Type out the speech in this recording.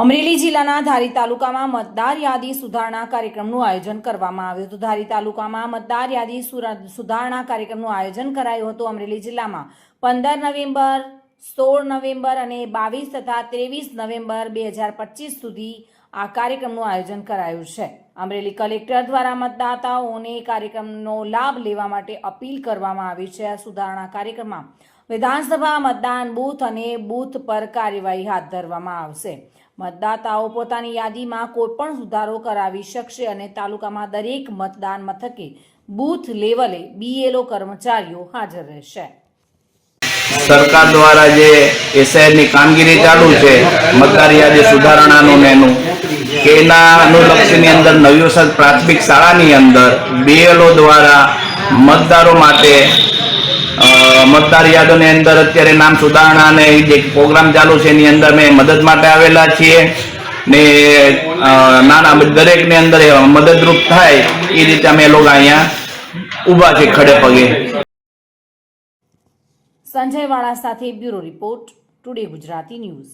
અમરેલી જિલ્લાના ધારી તાલુકામાં મતદાર યાદી સુધારણા કાર્યક્રમનું આયોજન કરવામાં આવ્યું હતું. ધારી તાલુકામાં મતદાર યાદી સુધારણા કાર્યક્રમનું આયોજન કરાયું હતું અમરેલી જિલ્લામાં. પંદર નવેમ્બર, સોળ નવેમ્બર અને બાવીસ તથા ત્રેવીસ નવેમ્બર બે હજાર પચીસ સુધી આ કાર્યક્રમનું આયોજન કરાયું છે. અમરેલી કલેક્ટર દ્વારા મતદાતાઓને કાર્યક્રમનો લાભ લેવા માટે અપીલ કરવામાં આવી છે. આ સુધારણા કાર્યક્રમમાં વિધાનસભા મતદાન બૂથ અને બૂથ પર કાર્યવાહી હાથ ધરવામાં આવશે. મતદાતાઓ પોતાની યાદીમાં કોઈપણ સુધારો કરાવી શકશે અને તાલુકામાં દરેક મતદાન મથકે બૂથ લેવલે બીએલઓ કર્મચારીઓ હાજર રહેશે. સરકાર દ્વારા જે એસઆઈની કામગીરી ચાલુ છે, મતદાર યાદી સુધારણાનું એનું, એના અનુલક્ષીની અંદર નવી વસત પ્રાથમિક શાળાની અંદર બીએલઓ દ્વારા મતદારો માટે મતદાર યાદોની અંદર અત્યારે નામ સુધારણા અને જે પ્રોગ્રામ ચાલુ છે એની અંદર મેં મદદ માટે આવેલા છીએ. ને નાના નાના દરેકની અંદર મદદરૂપ થાય એ રીતે અમે લોકો અહીંયા ઊભા છે ખડે પગે. સંજય વાળા સાથે bureau report today Gujarati news.